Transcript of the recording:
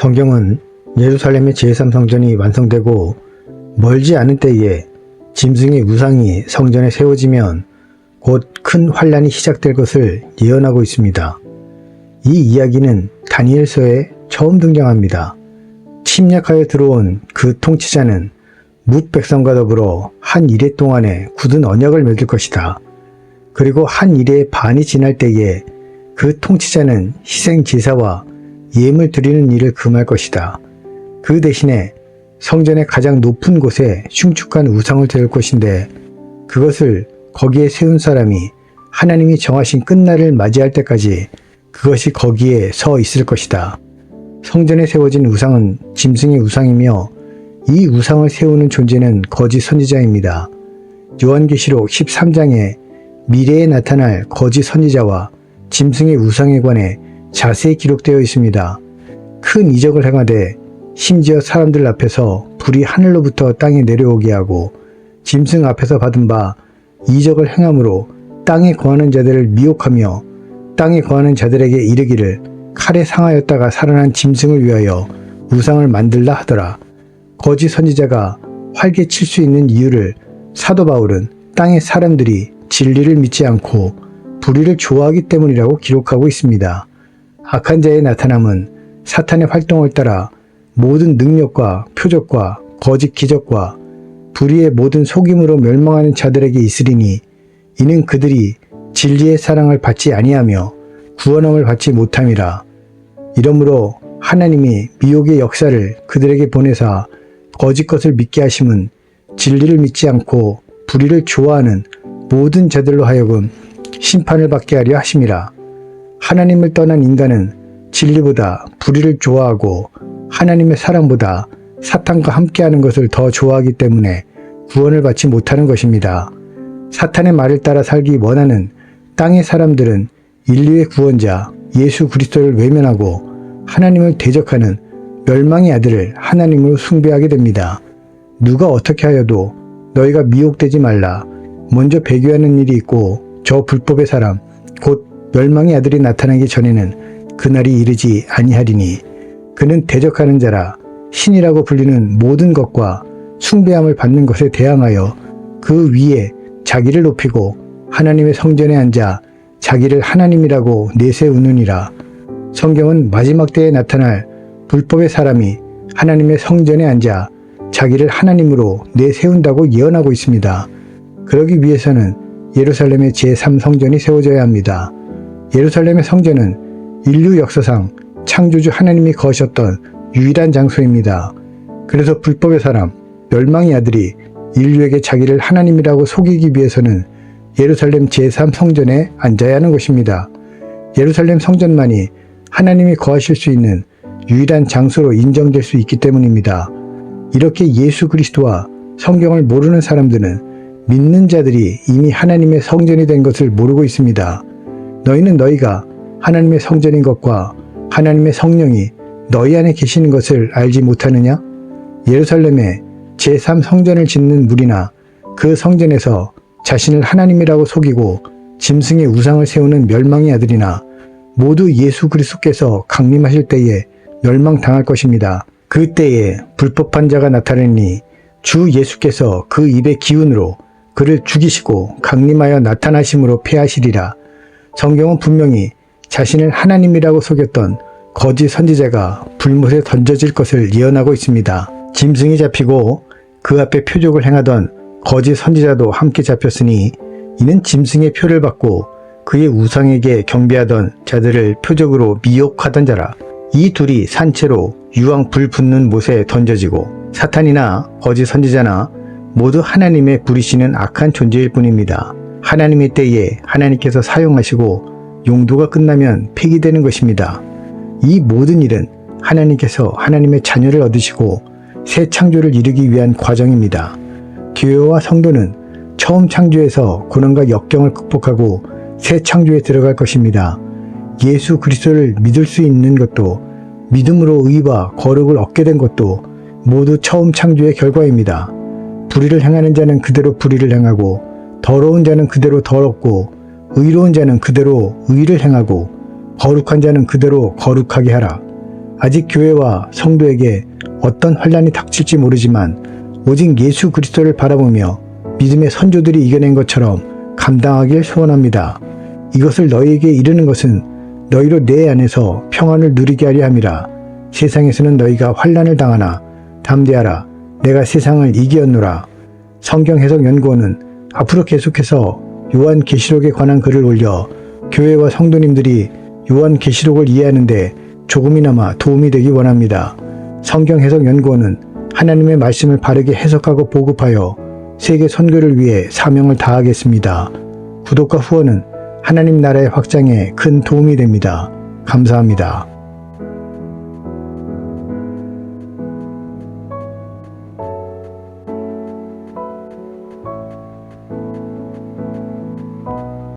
성경은 예루살렘의 제3성전이 완성되고 멀지 않은 때에 짐승의 우상이 성전에 세워지면 곧 큰 환란이 시작될 것을 예언하고 있습니다. 이 이야기는 다니엘서에 처음 등장합니다. 침략하여 들어온 그 통치자는 뭇 백성과 더불어 한 이래 동안에 굳은 언약을 맺을 것이다. 그리고 한 이래의 반이 지날 때에 그 통치자는 희생 제사와 예물 드리는 일을 금할 것이다. 그 대신에 성전의 가장 높은 곳에 흉측한 우상을 세울 것인데 그것을 거기에 세운 사람이 하나님이 정하신 끝날을 맞이할 때까지 그것이 거기에 서 있을 것이다. 성전에 세워진 우상은 짐승의 우상이며 이 우상을 세우는 존재는 거짓 선지자입니다. 요한계시록 13장에 미래에 나타날 거짓 선지자와 짐승의 우상에 관해 자세히 기록되어 있습니다. 큰 이적을 행하되 심지어 사람들 앞에서 불이 하늘로부터 땅에 내려오게 하고 짐승 앞에서 받은 바 이적을 행함으로 땅에 거하는 자들을 미혹하며 땅에 거하는 자들에게 이르기를 칼에 상하였다가 살아난 짐승을 위하여 우상을 만들라 하더라. 거짓 선지자가 활개 칠 수 있는 이유를 사도 바울은 땅의 사람들이 진리를 믿지 않고 불의를 좋아하기 때문이라고 기록하고 있습니다. 악한 자의 나타남은 사탄의 활동을 따라 모든 능력과 표적과 거짓 기적과 불의의 모든 속임으로 멸망하는 자들에게 있으리니 이는 그들이 진리의 사랑을 받지 아니하며 구원함을 받지 못함이라. 이러므로 하나님이 미혹의 역사를 그들에게 보내사 거짓 것을 믿게 하심은 진리를 믿지 않고 불의를 좋아하는 모든 자들로 하여금 심판을 받게 하려 하심이라. 하나님을 떠난 인간은 진리보다 불의를 좋아하고 하나님의 사랑보다 사탄과 함께하는 것을 더 좋아하기 때문에 구원을 받지 못하는 것입니다. 사탄의 말을 따라 살기 원하는 땅의 사람들은 인류의 구원자 예수 그리스도를 외면하고 하나님을 대적하는 멸망의 아들을 하나님으로 숭배하게 됩니다. 누가 어떻게 하여도 너희가 미혹되지 말라. 먼저 배교하는 일이 있고 저 불법의 사람 곧 멸망의 아들이 나타나기 전에는 그날이 이르지 아니하리니 그는 대적하는 자라 신이라고 불리는 모든 것과 숭배함을 받는 것에 대항하여 그 위에 자기를 높이고 하나님의 성전에 앉아 자기를 하나님이라고 내세우느니라. 성경은 마지막 때에 나타날 불법의 사람이 하나님의 성전에 앉아 자기를 하나님으로 내세운다고 예언하고 있습니다. 그러기 위해서는 예루살렘의 제3성전이 세워져야 합니다. 예루살렘의 성전은 인류 역사상 창조주 하나님이 거하셨던 유일한 장소입니다. 그래서 불법의 사람, 멸망의 아들이 인류에게 자기를 하나님이라고 속이기 위해서는 예루살렘 제3성전에 앉아야 하는 것입니다. 예루살렘 성전만이 하나님이 거하실 수 있는 유일한 장소로 인정될 수 있기 때문입니다. 이렇게 예수 그리스도와 성경을 모르는 사람들은 믿는 자들이 이미 하나님의 성전이 된 것을 모르고 있습니다. 너희는 너희가 하나님의 성전인 것과 하나님의 성령이 너희 안에 계시는 것을 알지 못하느냐? 예루살렘에 제3성전을 짓는 무리나 그 성전에서 자신을 하나님이라고 속이고 짐승의 우상을 세우는 멸망의 아들이나 모두 예수 그리스도께서 강림하실 때에 멸망당할 것입니다. 그때에 불법한 자가 나타나니 주 예수께서 그 입의 기운으로 그를 죽이시고 강림하여 나타나심으로 패하시리라. 성경은 분명히 자신을 하나님이라고 속였던 거짓 선지자가 불못에 던져질 것을 예언하고 있습니다. 짐승이 잡히고 그 앞에 표적을 행하던 거짓 선지자도 함께 잡혔으니 이는 짐승의 표를 받고 그의 우상에게 경배하던 자들을 표적으로 미혹하던 자라. 이 둘이 산채로 유황 불 붙는 못에 던져지고 사탄이나 거짓 선지자나 모두 하나님의 부리시는 악한 존재일 뿐입니다. 하나님의 때에 하나님께서 사용하시고 용도가 끝나면 폐기되는 것입니다. 이 모든 일은 하나님께서 하나님의 자녀를 얻으시고 새 창조를 이루기 위한 과정입니다. 교회와 성도는 처음 창조에서 고난과 역경을 극복하고 새 창조에 들어갈 것입니다. 예수 그리스도를 믿을 수 있는 것도 믿음으로 의와 거룩을 얻게 된 것도 모두 처음 창조의 결과입니다. 불의를 행하는 자는 그대로 불의를 행하고 더러운 자는 그대로 더럽고 의로운 자는 그대로 의를 행하고 거룩한 자는 그대로 거룩하게 하라. 아직 교회와 성도에게 어떤 환란이 닥칠지 모르지만 오직 예수 그리스도를 바라보며 믿음의 선조들이 이겨낸 것처럼 감당하길 소원합니다. 이것을 너희에게 이르는 것은 너희로 내 안에서 평안을 누리게 하려 함이라. 세상에서는 너희가 환란을 당하나 담대하라. 내가 세상을 이기었노라. 성경 해석 연구원은 앞으로 계속해서 요한 계시록에 관한 글을 올려 교회와 성도님들이 요한 계시록을 이해하는데 조금이나마 도움이 되기 원합니다. 성경 해석 연구원은 하나님의 말씀을 바르게 해석하고 보급하여 세계 선교를 위해 사명을 다하겠습니다. 구독과 후원은 하나님 나라의 확장에 큰 도움이 됩니다. 감사합니다.